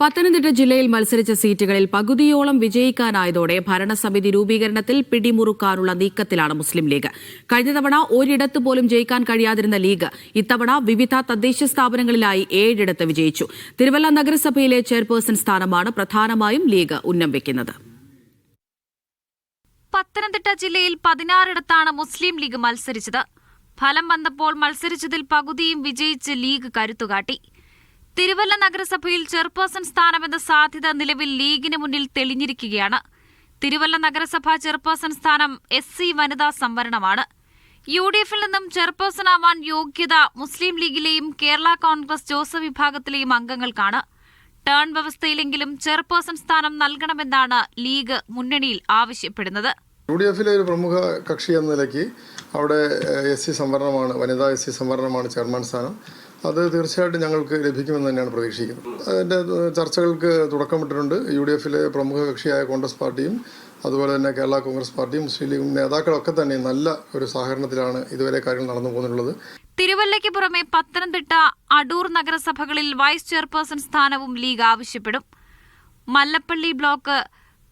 പത്തനംതിട്ട ജില്ലയിൽ മത്സരിച്ച സീറ്റുകളിൽ പകുതിയോളം വിജയിക്കാനായതോടെ ഭരണസമിതി രൂപീകരണത്തിൽ പിടിമുറുക്കാനുള്ള നീക്കത്തിലാണ് മുസ്ലിം ലീഗ്. കഴിഞ്ഞ തവണ ഒരിടത്ത് പോലും ജയിക്കാൻ കഴിയാതിരുന്ന ലീഗ് ഇത്തവണ വിവിധ തദ്ദേശ സ്ഥാപനങ്ങളിലായി ഏഴിടത്ത് വിജയിച്ചു. തിരുവല്ല നഗരസഭയിലെ ചെയർപേഴ്സൺ സ്ഥാനമാണ് പ്രധാനമായും ലീഗ് ഉന്നം വയ്ക്കുന്നത് പത്തനംതിട്ട ജില്ലയിൽ പതിനാറിടത്താണ് മുസ്ലിം ലീഗ് മത്സരിച്ചത്. ഫലം വന്നപ്പോൾ മത്സരിച്ചതിൽ പകുതിയും വിജയിച്ച് ലീഗ് കരുത്തുകാട്ടി. തിരുവല്ല നഗരസഭയിൽ ചെയർപേഴ്സൺ സ്ഥാനമെന്ന സാധ്യത നിലവിൽ ലീഗിന് മുന്നിൽ തെളിഞ്ഞിരിക്കുകയാണ്. തിരുവല്ല നഗരസഭാ ചെയർപേഴ്സൺ സ്ഥാനം എസ് സി വനിതാ സംവരണമാണ്. യു ഡി എഫിൽ നിന്നും ചെയർപേഴ്സണാവാൻ യോഗ്യത മുസ്ലിം ലീഗിലെയും കേരള കോൺഗ്രസ് ജോസഫ് വിഭാഗത്തിലെയും അംഗങ്ങൾക്കാണ്. ടേൺ വ്യവസ്ഥയിലെങ്കിലും ചെയർപേഴ്സൺ സ്ഥാനം നൽകണമെന്നാണ് ലീഗ് മുന്നണിയിൽ ആവശ്യപ്പെടുന്നത്. യു ഡി എഫിലെ ഒരു പ്രമുഖ കക്ഷി എന്ന നിലയ്ക്ക് അവിടെ എസ് സി സംവരണമാണ് വനിതാ എസ് സി സംവരണമാണ് ചെയർമാൻ സ്ഥാനം. അത് തീർച്ചയായിട്ടും ഞങ്ങൾക്ക് ലഭിക്കുമെന്ന് തന്നെയാണ് പ്രതീക്ഷിക്കുന്നത്. അതിന്റെ ചർച്ചകൾക്ക് തുടക്കമിട്ടിട്ടുണ്ട് യു ഡി എഫിലെ പ്രമുഖ കക്ഷിയായ കോൺഗ്രസ് പാർട്ടിയും അതുപോലെ തന്നെ കേരള കോൺഗ്രസ് പാർട്ടിയും മുസ്ലിം ലീഗും നേതാക്കളൊക്കെ തന്നെ നല്ല ഒരു സഹകരണത്തിലാണ് ഇതുവരെ കാര്യങ്ങൾ നടന്നു പോകുന്നുള്ളത്. തിരുവല്ലയ്ക്ക് പുറമെ പത്തനംതിട്ട അടൂർ നഗരസഭകളിൽ വൈസ് ചെയർപേഴ്സൺ സ്ഥാനവും ലീഗ് ആവശ്യപ്പെടും. മല്ലപ്പള്ളി ബ്ലോക്ക്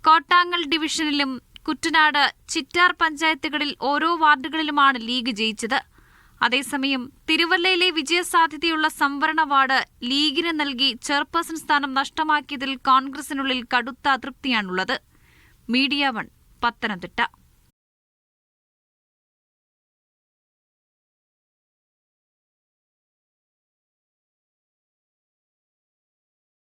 കോട്ടാങ്ങൽ ഡിവിഷനിലും കുട്ടനാട് ചിറ്റാർ പഞ്ചായത്തുകളിൽ ഓരോ വാർഡുകളിലുമാണ് ലീഗ് ജയിച്ചത്. അതേസമയം തിരുവല്ലയിലെ വിജയസാധ്യതയുള്ള സംവരണ വാർഡ് ലീഗിന് നൽകി ചെയർപേഴ്സൺ സ്ഥാനം നഷ്ടമാക്കിയതിൽ കോൺഗ്രസിനുള്ളിൽ കടുത്ത അതൃപ്തിയാണുള്ളത്. Media one Pathanamthitta.